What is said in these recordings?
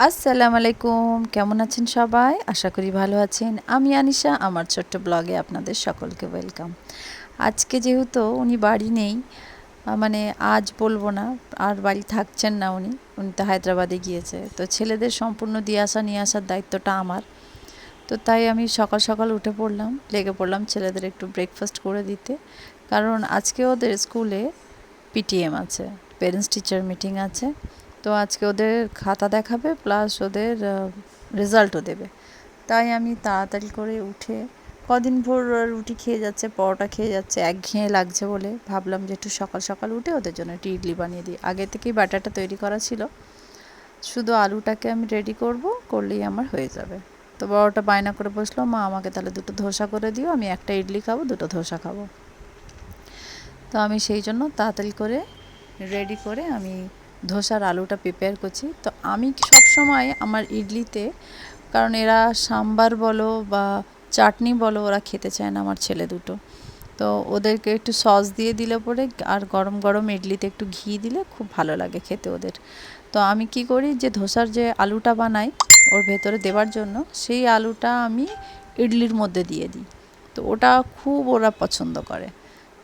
আসসালামু আলাইকুম। কেমন আছেন সবাই? আশা করি ভালো আছেন। আমি আনিশা, আমার ছোট্ট ব্লগে আপনাদের সকলকে ওয়েলকাম। আজকে যেহেতু উনি বাড়ি নেই মানে আজ বলব না, আর বাড়ি থাকছেন না উনি। উনি তো হায়দ্রাবাদে গিয়েছে। তো ছেলেদের সম্পূর্ণ দিয়ে আসা, নিয়ে আসার দায়িত্বটা আমার। তো তাই আমি সকাল সকাল উঠে পড়লাম, লেগে পড়লাম ছেলেদের একটু ব্রেকফাস্ট করে দিতে। কারণ আজকে ওদের স্কুলে পিটিএম আছে পেরেন্টস টিচার মিটিং আছে। তো আজকে ওদের খাতা দেখাবে প্লাস ওদের রেজাল্টও দেবে। তাই আমি তাড়াতাড়ি করে উঠে কদিন ভোর রুটি খেয়ে যাচ্ছে, পরোটা খেয়ে যাচ্ছে, একঘেয়ে লাগছে বলে ভাবলাম যে একটু সকাল সকাল উঠে ওদের জন্য একটু ইডলি বানিয়ে দিই। আগে থেকেই ব্যাটারটা তৈরি করা ছিল। শুধু আলুটাকে আমি রেডি করব, করলেই আমার হয়ে যাবে। তো বড়টা বায়না করে বসল, মা, আমাকে তাহলে দুটো ধোসা করে দিও, আমি একটা ইডলি খাব, দুটো ধোসা খাব। তো আমি সেই জন্য তাড়াতাড়ি করে রেডি করে আমি ধোসার আলুটা প্রিপেয়ার করছি। তো আমি সব সময় আমার ইডলিতে, কারণ এরা সাম্বার বলো বা চাটনি বলো, ওরা খেতে চায় না আমার ছেলে দুটো। তো ওদেরকে একটু সস দিয়ে দিলে পরে আর গরম গরম ইডলিতে একটু ঘি দিলে খুব ভালো লাগে খেতে ওদের। তো আমি কি করি যে ধোসার যে আলুটা বানাই ওর ভেতরে দেওয়ার জন্য, সেই আলুটা আমি ইডলির মধ্যে দিয়ে দিই। তো ওটা খুব ওরা পছন্দ করে।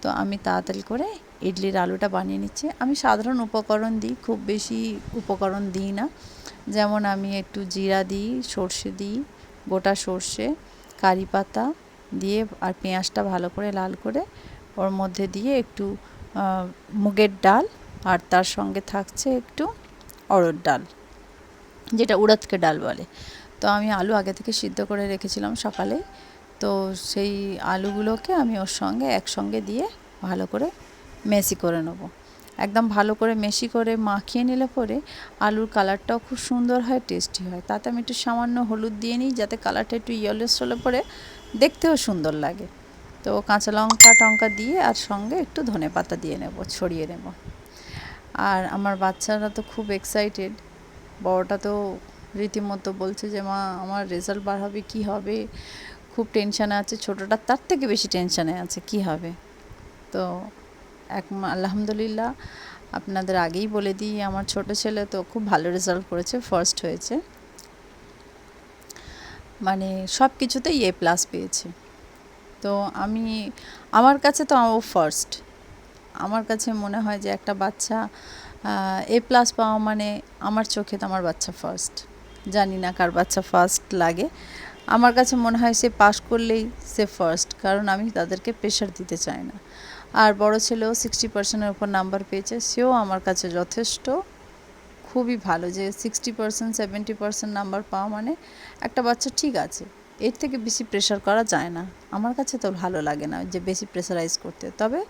তো আমি তাড়াতাড়ি করে ইডলির আলুটা বানিয়ে নিচ্ছি। আমি সাধারণ উপকরণ দিই, খুব বেশি উপকরণ দিই না। যেমন আমি একটু জিরা দিই, সর্ষে দিই, গোটা সর্ষে, কারি পাতা দিয়ে আর পেঁয়াজটা ভালো করে লাল করে ওর মধ্যে দিয়ে একটু মুগের ডাল আর তার সঙ্গে থাকছে একটু অড়দ ডাল, যেটা উড়দকে ডাল বলে। তো আমি আলু আগে থেকে সিদ্ধ করে রেখেছিলাম সকালে। তো সেই আলুগুলোকে আমি ওর সঙ্গে একসঙ্গে দিয়ে ভালো করে মেশি করে নেব। একদম ভালো করে মেশি করে মাখিয়ে নিলে পরে আলুর কালারটাও খুব সুন্দর হয়, টেস্টি হয়। তাতে আমি একটু সামান্য হলুদ দিয়ে নিই যাতে কালারটা একটু ইয়েলোস হলে পরে দেখতেও সুন্দর লাগে। তো কাঁচা লঙ্কা টঙ্কা দিয়ে আর সঙ্গে একটু ধনে পাতা দিয়ে নেব, ছড়িয়ে নেব। আর আমার বাচ্চারা তো খুব এক্সাইটেড বড়টা তো রীতিমতো বলছে যে, মা, আমার রেজাল্ট বার হবে, কী হবে? খুব টেনশানে আছে, ছোটোটা তার থেকে বেশি টেনশানে আছে, কী হবে? তো এক আলহামদুলিল্লাহ আপনাদের আগেই বলে দিই, আমার ছোট ছেলে তো খুব ভালো রেজাল্ট করেছে ফার্স্ট হয়েছে। মানে সব কিছুতেই এ প্লাস পেয়েছে। তো আমি, আমার কাছে তো ও ফার্স্ট আমার কাছে মনে হয় যে একটা বাচ্চা এ প্লাস পাওয়া মানে আমার চোখে তো আমার বাচ্চা ফার্স্ট জানি না কার বাচ্চা ফার্স্ট লাগে। আমার কাছে মনে হয় সে পাশ করলেই সে ফার্স্ট কারণ আমি তাদেরকে প্রেশার দিতে চাই না। আর বড় ছেলেও সিক্সটি পার্সেন্টের উপর নাম্বার পেয়েছে, সেও আমার কাছে যথেষ্ট। খুবই ভালো যে sixty percent seventy percent number পাওয়া মানে একটা বাচ্চা ঠিক আছে, এর থেকে বেশি প্রেশার করা যায় না। আমার কাছে তো ভালো লাগে না যে বেশি প্রেশারাইজ করতে, তবে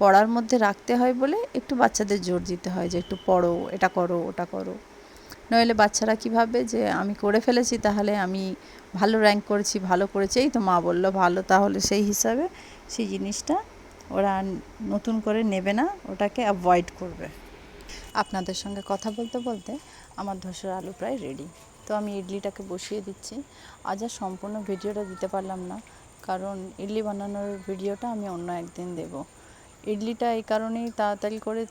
পড়ার মধ্যে রাখতে হয় বলে একটু বাচ্চাদের জোর দিতে হয় যে একটু পড়ো, এটা করো, ওটা করো। নইলে বাচ্চারা কী ভাববে যে আমি করে ফেলেছি, তাহলে আমি ভালো র্যাঙ্ক করেছি, ভালো করেছি। এই তো মা বলল, ভালো, তাহলে সেই হিসাবে সেই জিনিসটা ওরা নতুন করে নেবে না, ওটাকে অ্যাভয়েড করবে। আপনাদের সঙ্গে কথা বলতে বলতে আমার ধসের আলু প্রায় রেডি তো আমি ইডলিটাকে বসিয়ে দিচ্ছি। আজ আর সম্পূর্ণ ভিডিওটা দিতে পারলাম না, কারণ ইডলি বানানোর ভিডিওটা আমি অন্য একদিন দেব। ইডলিটা এই কারণেই তাড়াতাড়ি করে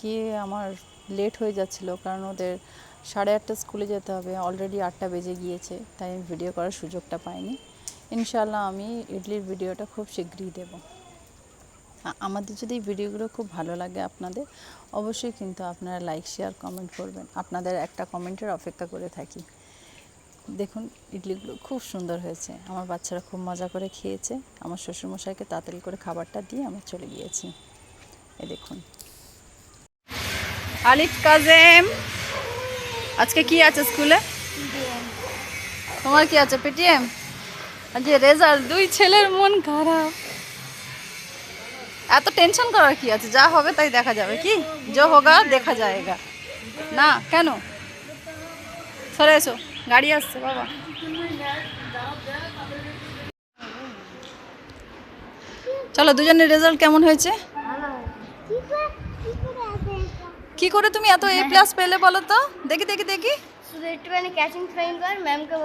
গিয়ে আমার লেট হয়ে যাচ্ছিল, কারণ ওদের সাড়ে আটটা স্কুলে যেতে হবে। অলরেডি আটটা বেজে গিয়েছে, তাই আমি ভিডিও করার সুযোগটা পাইনি। ইনশাল্লাহ আমি ইডলির ভিডিওটা খুব শীঘ্রই দেবো। আমাদের যদি এই ভিডিওগুলো খুব ভালো লাগে আপনাদের, অবশ্যই কিন্তু আপনারা লাইক শেয়ার কমেন্ট করবেন। আপনাদের একটা কমেন্টের অপেক্ষা করে থাকি। দেখুন, ইডলিগুলো খুব সুন্দর হয়েছে। আমার বাচ্চারা খুব মজা করে খেয়েছে। আমার শ্বশুরমশাইকে তাড়াতাড়ি করে খাবারটা দিয়ে আমরা চলে গিয়েছি। এ দেখুন। আলিফ কাজেম! আজকে কি আছে স্কুলে? তোমার কি আছে পেটিএম? আজকে রেজাল্ট দুই ছেলের মন খারাপ। এত টেনশন করার কি আছে? যা হবে তাই দেখা যাবে, কি? যা হোগা, দেখা যায়গা। না, কেন? সরে এসো, গাড়ি আসছে, বাবা। চলো দুজনের রেজাল্ট কেমন হয়েছে? কি করে তুমি এত এ প্লাস পেলে বলো তো? দেখি দেখি দেখি। একটুখানি ক্যাচিং ফ্রাইং কর ম্যামকে